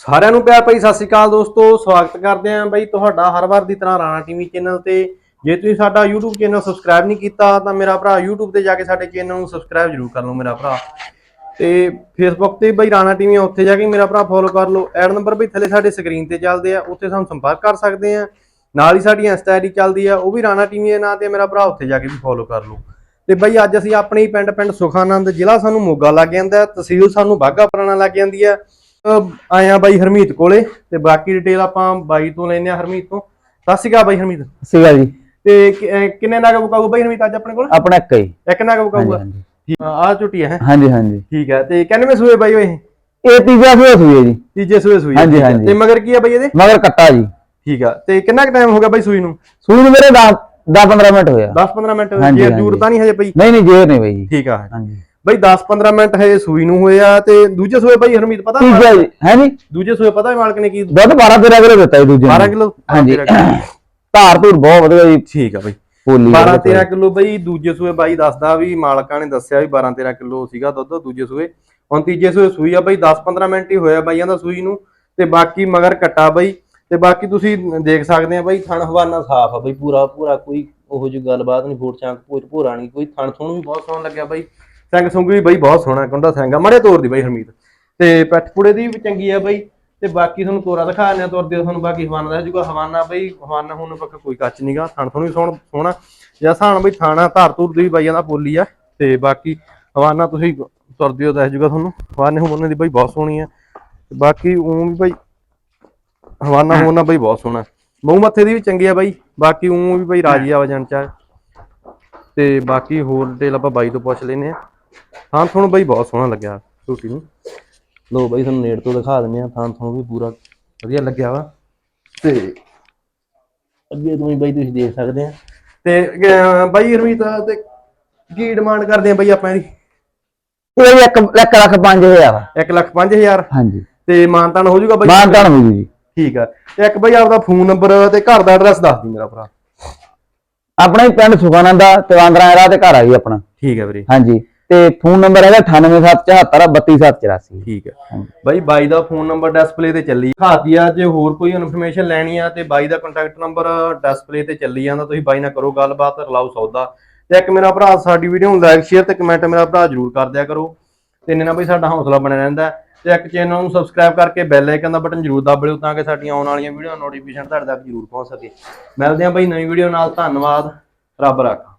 ਸਾਰਿਆਂ ਨੂੰ ਪਿਆਰ ਭਰੀ ਸਤਿ ਸ਼੍ਰੀ ਅਕਾਲ ਦੋਸਤੋ ਸਵਾਗਤ ਕਰਦੇ ਆਂ ਬਈ ਤੁਹਾਡਾ ਹਰ ਵਾਰ ਦੀ ਤਰ੍ਹਾਂ ਰਾਣਾ ਟੀਵੀ ਚੈਨਲ ਤੇ। ਜੇ ਤੁਸੀਂ ਸਾਡਾ YouTube ਚੈਨਲ ਸਬਸਕ੍ਰਾਈਬ ਨਹੀਂ ਕੀਤਾ ਤਾਂ ਮੇਰਾ ਭਰਾ YouTube ਤੇ ਜਾ ਕੇ ਸਾਡੇ ਚੈਨਲ ਨੂੰ ਸਬਸਕ੍ਰਾਈਬ ਜ਼ਰੂਰ ਕਰ ਲਓ ਮੇਰਾ ਭਰਾ। ਤੇ Facebook ਤੇ ਬਈ ਰਾਣਾ ਟੀਵੀ ਆ ਉੱਥੇ ਜਾ ਕੇ ਮੇਰਾ ਭਰਾ ਫੋਲੋ ਕਰ ਲਓ। ਐਡ ਨੰਬਰ ਬਈ ਥੱਲੇ ਸਾਡੇ ਸਕਰੀਨ ਤੇ ਚੱਲਦੇ ਆ ਉੱਥੇ ਸਾਨੂੰ ਸੰਪਰਕ ਕਰ ਸਕਦੇ ਆ। ਨਾਲ ਹੀ ਸਾਡੀ ਇੰਸਟਾ ਆਈਡੀ ਚੱਲਦੀ ਆ ਉਹ ਵੀ ਰਾਣਾ ਟੀਵੀ ਦੇ ਨਾਂ ਤੇ ਆ, ਮੇਰਾ ਭਰਾ ਉੱਥੇ ਜਾ ਕੇ ਵੀ ਫੋਲੋ ਕਰ ਲਓ। ਤੇ ਬਈ ਅੱਜ ਅਸੀਂ ਆਪਣੇ ਹੀ ਪਿੰਡ ਪਿੰਡ ਸੁਖਾਨੰਦ ਜ਼ਿਲ੍ਹਾ ਸਾਨੂੰ ਮੋਗਾ ਲੱਗ ਜਾਂਦਾ ਤਹਿਸੀਲ ਸਾਨੂੰ ਬਾਗਾ ਪੁਰਾਣਾ ਲੱਗ ਜਾਂਦੀ ਆ। ਅਹ ਆਏ ਆ ਬਾਈ ਹਰਮੀਤ ਕੋਲੇ ਤੇ ਬਾਕੀ ਡਿਟੇਲ ਆਪਾਂ ਬਾਈ ਤੋਂ ਲੈਨੇ ਆ ਹਰਮੀਤ ਤੋਂ। ਸਤਿ ਸ਼੍ਰੀ ਅਕਾਲ ਬਾਈ ਹਰਮੀਤ। ਸੀਗਾ ਜੀ। ਤੇ ਕਿ- ਅਹ ਕਿੰਨੇ ਨਾਗ ਬਕਾਊ ਬਾਈ ਹਰਮੀਤ ਅੱਜ ਆਪਣੇ ਕੋਲ? ਆਪਣਾ ਇੱਕ ਹੀ ਇੱਕ ਨਾਗ ਹਾਂਜੀ ਠੀਕ ਆ ਝੁੱਟੀ ਹੈ? ਹਾਂਜੀ ਹਾਂਜੀ। ਠੀਕ ਹੈ ਤੇ ਕਿੰਨੇਵੇਂ ਸੂਏ ਬਾਈ ਓਏ? ਇਹ ਤੀਜਾ ਸੂਆ ਹੈ ਜੀ। ਤੀਜੇ ਸੂਏ ਸੂਈ ਹਾਂਜੀ, ਠੀਕ ਹੈ। ਹਾਂਜੀ। ਤੇ ਮਗਰ ਕੀ ਆ ਬਾਈ ਇਹਦੇ? ਮਗਰ ਕੱਟਾ ਜੀ। ਠੀਕ ਆ ਤੇ ਕਿੰਨਾ ਕੁ ਟਾਈਮ ਹੋ ਗਿਆ ਬਾਈ ਸੂਈ ਨੂੰ? ਸੂਈ ਨੂੰ ਮੇਰੇ 10 10 15 ਮਿੰਟ ਹੋਇਆ 10 15 ਮਿੰਟ ਹਾਂਜੀ, ਜੇ ਹਾਂਜੀ। ਤਾਂ ਨਹੀਂ ਹਜੇ ਬਾਈ? ਨਹੀਂ ਨਹੀਂ ਜੇਰ ਨਹੀਂ ਬਈ ਜੀ। ਠੀਕ ਆ। ਹਾਂਜੀ। ਬਾਈ 10 15 ਮਿੰਟ ਹਜੇ ਸੂਈ ਨੂੰ ਹੋਇਆ ਤੇ ਦੂਜੇ ਸੂਏ ਬਾਈ ਹਰਮੀਤ ਪਤਾ ਜੀ ਹੈ ਜੀ ਦੂਜੇ ਸੂਏ ਪਤਾ ਹੈ ਮਾਲਕ ਨੇ ਕੀ ਦੁੱਧ 12 13 ਕਿਲੋ ਦਿੱਤਾ ਜੀ ਦੂਜੇ 12 ਨੇ। ਕਿਲੋ? ਹਾਂਜੀ। ਧਾਰ ਧੂਰ ਬਹੁਤ ਵਧੀਆ ਜੀ। ਠੀਕ ਆ ਬਾਈ। ਪੋਲੀ 12 13 ਕਿਲੋ ਬਈ ਦੂਜੇ ਸੂਏ ਬਾਈ ਦੱਸਦਾ ਵੀ ਮਾਲਕਾਂ ਨੇ ਦੱਸਿਆ ਵੀ 12 13 ਕਿਲੋ ਸੀਗਾ ਦੁੱਧ ਦੂਜੇ ਸੂਏ। ਹੁਣ ਤੀਜੇ ਸੂਏ ਸੂਈ ਆ ਬਈ 10 15 ਮਿੰਟ ਹੀ ਹੋਇਆ ਬਾਈਆਂ ਦਾ ਸੂਈ ਨੂੰ। ਤੇ ਬਾਕੀ ਮਗਰ ਕੱਟਾ ਬਈ। ਤੇ ਬਾਕੀ ਤੁਸੀਂ ਦੇਖ ਸਕਦੇ ਆ ਬਈ ਥਣ ਹਵਾਨਾ ਸਾਫ਼ ਆ ਬਈ ਪੂਰਾ ਪੂਰਾ ਕੋਈ ਉਹੋ ਜਿਹੀ ਗੱਲਬਾਤ ਨਹੀਂ ਫੋਟ ਚਾਂਕ ਭੂਰਾ ਨਹੀਂ ਕੋਈ ਥਣ ਥਣ ਵੀ ਬਹੁਤ ਸੋਹਣਾ ਲੱਗਿਆ ਬਈ। ਸਿੰਘ ਸੁੰਗ ਵੀ ਬਈ ਬਹੁਤ ਸੋਹਣਾ ਕੁੰਡਾ ਸਿੰਘ ਆ ਮੜੇ ਤੋਰ ਦੀ ਬਈ ਹਰਮੀਤ। ਤੇ ਪੈਠ ਪੁੜੇ ਦੀ ਵੀ ਚੰਗੀ ਆ ਬਈ ਤੇ ਬਾਕੀ ਤੁਹਾਨੂੰ ਤੋਰਾ ਦਿਖਾ ਦਿੰਦੇ ਆ ਤੁਰਦੇ ਤੁਹਾਨੂੰ ਬਾਕੀ ਹਵਾਨਾ ਦਾ ਜੂਗਾ ਹਵਾਨਾ ਬਈ ਹਵਾਨਾ ਹੁਣ ਪੱਕਾ ਕੋਈ ਕੱਚ ਨਹੀਂਗਾ ਥਣ ਥਣ ਵੀ ਸੋਹਣਾ ਸੋਹਣਾ। ਜਾਂ ਸਾਣ ਬਈ ਥਾਣਾ ਧਾਰ ਧੂਰ ਦੀ ਬਾਈਆਂ ਦਾ ਪੋਲੀ ਆ ਤੇ ਬਾਕੀ ਹਵਾਨਾ ਤੁਸੀਂ ਤੁਰਦੇ ਹੋ ਦੱਸ ਜੂਗਾ ਤੁਹਾਨੂੰ। ਹਵਾਨੇ ਹੁਣ ਦੀ ਬਈ ਬਹੁਤ ਸੋਹਣੀ ਆ ਤੇ ਬਾਕੀ ਉਹ ਵੀ ਬਈ ਹਵਾਨਾ ਹੋਣਾ ਬਈ ਬਹੁਤ ਸੋਹਣਾ। ਮੂੰਹ ਮੱਥੇ ਦੀ ਵੀ ਚੰਗੀ ਆ ਬਾਈ ਬਾਕੀ ਉਹ ਵੀ ਬਈ ਰਾਜੀ ਆਵਾਜਣ ਚ। ਆ। ਤੇ ਬਾਕੀ ਹੋਰ ਡਿਟੇਲ ਆਪਾਂ ਬਾਈ ਤੋਂ ਪੁੱਛ ਲੈਨੇ ਆ। ਹਾਂ ਤੁਹਾਨੂੰ ਬਈ ਬਹੁਤ ਸੋਹਣਾ ਲੱਗਿਆ ਝੂਟੀ ਨੂੰ। ਲੋ ਬਾਈ ਤੁਹਾਨੂੰ ਨੇੜ ਤੋਂ ਦਿਖਾ ਦਿੰਨੇ ਆ ਥਾਂ ਤੁਹਾਨੂੰ ਵੀ ਪੂਰਾ ਵਧੀਆ ਲੱਗਿਆ ਵਾ। ਤੇ ਅੱਗੇ ਤੋਂ ਵੀ ਬਾਈ ਤੁਸੀਂ ਦੇਖ ਸਕਦੇ ਆ ਤੇ ਅਹ, ਬਾਈ ਰਮੀਤ ਤੇ ਕੀ ਡਿਮਾਂਡ ਕਰਦੇ ਆ ਬਾਈ ਆਪਾਂ ਇਹਦੀ? ਇਹ ਜੀ ਇੱਕ ਇੱਕ ਲੱਖ 5000 1 ਲੱਖ 5000 ਹਾਂਜੀ। ਤੇ ਮਾਨਤਾਨ ਹੋ ਜਾਊਗਾ ਬਾਈ? ਮਾਨਤਾਨ ਹੋ ਜੂ। ਠੀਕ ਆ। ਤੇ ਇੱਕ ਬਾਈ ਆਪਦਾ ਫੋਨ ਨੰਬਰ ਤੇ ਘਰ ਦਾ ਐਡਰੈਸ ਦੱਸ ਦੀ ਮੇਰਾ ਭਰਾ। ਆਪਣਾ ਹੀ ਪਿੰਡ ਸੁਖਾਨੰਦਾ ਤਵਾਂਦਰਾ ਰਾਹ ਤੇ ਘਰ ਆ ਜੀ ਆਪਣਾ। ਠੀਕ ਹੈ ਵੀਰੇ। ਹਾਂਜੀ। ਤੇ ਫੋਨ ਨੰਬਰ ਹੈਗਾ 98774 32784 ਠੀਕ ਹੈ। ਬਾਈ ਬਾਈ ਦਾ ਫੋਨ ਨੰਬਰ ਡਿਸਪਲੇ ਤੇ ਚੱਲੀ ਖਾਤੀ ਆ ਜੇ ਹੋਰ ਕੋਈ ਇਨਫੋਰਮੇਸ਼ਨ ਲੈਣੀ ਆ ਤੇ ਬਾਈ ਦਾ ਕੰਟੈਕਟ ਨੰਬਰ ਡਿਸਪਲੇ ਤੇ ਚੱਲੀ ਜਾਂਦਾ ਤੁਸੀਂ ਬਾਈ ਨਾਲ ਕਰੋ ਗੱਲਬਾਤ ਰਲਾਓ ਸੌਦਾ। ਤੇ ਇੱਕ ਮੇਰਾ ਭਰਾ ਸਾਡੀ ਵੀਡੀਓ ਨੂੰ ਲਾਈਕ ਸ਼ੇਅਰ ਤੇ ਕਮੈਂਟ ਮੇਰਾ ਭਰਾ ਜਰੂਰ ਕਰ ਦਿਆ ਕਰੋ। ਤੇ ਇੰਨੇ ਨਾਲ ਬਈ ਸਾਡਾ ਹੌਸਲਾ ਬਣਿਆ ਰਹਿੰਦਾ। ਤੇ ਇੱਕ ਚੈਨਲ ਨੂੰ ਸਬਸਕ੍ਰਾਈਬ ਕਰਕੇ ਬੈਲ ਆਈਕਨ ਦਾ ਬਟਨ ਜਰੂਰ ਦਬ ਲਿਓ ਤਾਂ ਕਿ ਸਾਡੀਆਂ ਆਉਣ ਵਾਲੀਆਂ ਵੀਡੀਓ ਨੋਟੀਫਿਕੇਸ਼ਨ ਤੁਹਾਡੇ ਤੱਕ ਜਰੂਰ ਪਹੁੰਚ ਸਕੇ। ਮਿਲਦੇ ਹਾਂ ਬਈ ਨਵੀਂ ਵੀਡੀਓ ਨਾਲ। ਧੰਨਵਾਦ। ਰੱਬ ਰੱਖ।